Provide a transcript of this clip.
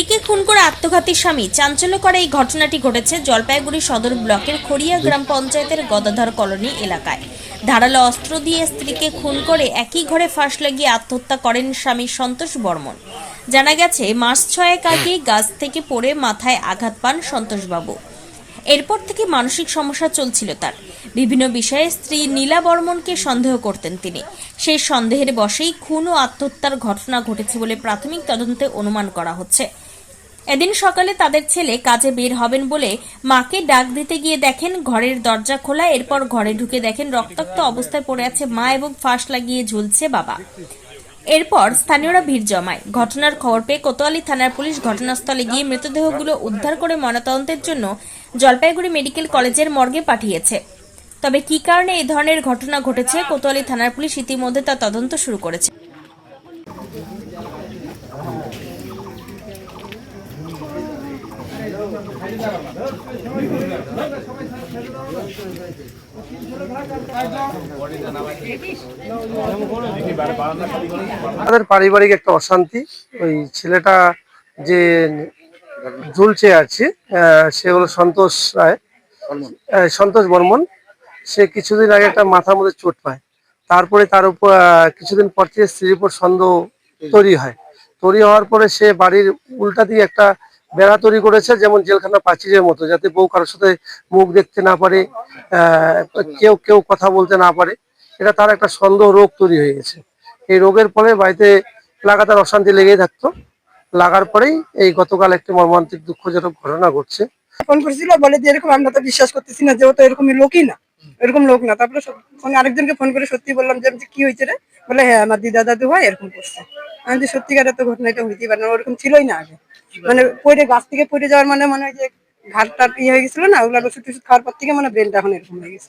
স্ত্রীকে খুন করে আত্মঘাতী স্বামী। চাঞ্চল্যকর এই ঘটনাটি ঘটেছে জলপাইগুড়ি সদর ব্লকের খড়িয়া গ্রাম পঞ্চায়েতের গদাধর কলোনি এলাকায়। ধারালো অস্ত্র দিয়ে স্ত্রীকে খুন করে একই ঘরে ফাঁস লাগিয়ে আত্মহত্যা করেন স্বামী সন্তোষ বর্মন। জানা গেছে, মাস ছয়েক আগে গাছ থেকে পড়ে মাথায় আঘাত পান সন্তোষবাবু। এরপর থেকে মানসিক সমস্যা চলছিল তার। বিভিন্ন বিষয়ে স্ত্রী নীলা বর্মনকে সন্দেহ করতেন তিনি। সেই সন্দেহের বশেই খুন ও আত্মহত্যার ঘটনা ঘটেছে বলে প্রাথমিক তদন্তে অনুমান করা হচ্ছে। এদিন সকালে তাদের ছেলে কাজে বের হবেন বলে মাকে ডাক দিতে গিয়ে দেখেন ঘরের দরজা খোলা, এরপর ঘরে ঢুকে দেখেন রক্তাক্ত অবস্থায় পড়ে আছে মা এবং ফাঁস লাগিয়ে ঝুলছে বাবা। এরপর স্থানীয়রা ভিড় জমায়। ঘটনার খবর পেয়ে কোতোয়ালি থানার পুলিশ ঘটনাস্থলে গিয়ে মৃতদেহগুলো উদ্ধার করে ময়নাতদন্তের জন্য জলপাইগুড়ি মেডিকেল কলেজের মর্গে পাঠিয়েছে। তবে কী কারণে এই ধরনের ঘটনা ঘটেছে? কোতোয়ালি থানার পুলিশ ইতিমধ্যে তা তদন্ত শুরু করেছে। তাদের পারিবারিক একটা অশান্তি। ওই ছেলেটা যে ঝুলছে আছে সে হলো সন্তোষ রায়। সন্তোষ বর্মন। সে কিছুদিন আগে একটা মাথার মধ্যে চোট পায়। তারপরে তার উপর কিছুদিন পর থেকে স্ত্রীর উপর সন্দেহ তৈরি হয়। তৈরি হওয়ার পরে সে বাড়ির উল্টা দিয়ে একটা বেড়া তৈরি করেছে, যেমন জেলখানা প্রাচীরের মতো, যাতে বউ কারোর সাথে মুখ দেখতে না পারে কেউ কেউ কথা বলতে না পারে। এটা তার একটা সন্দেহ রোগ তৈরি হয়ে গেছে। এই রোগের ফলে বাড়িতে লাগাতার অশান্তি লেগেই থাকতো। লাগার পরেই এই গতকাল একটি মর্মান্তিক দুঃখজনক ঘটনা ঘটছে। ফোন করেছিল, বলে যে এরকম আমরা তো বিশ্বাস করতেছি না যে ও তো এরকমই লোকই না। এরকম লোক না। তারপরে আরেকজনকে ফোন করে সত্যি বললাম যে কি হয়েছে রে? বলে হ্যাঁ আমার দিদা দাদু হয়, এরকম করছে। আমি যে সত্যিকার তো ঘটনা এটা হইতেই পারে না। ওরকম ছিলই না আগে। মানে পড়ে, গাছ থেকে পড়ে যাওয়ার মানে মনে হয় যে ঘাটটা ইয়ে হয়ে গেছিল না, ওগুলো ওষুধ টষুধ খাওয়ার পর থেকে মানে ব্রেনটা এখন এরকম হয়ে গেছে।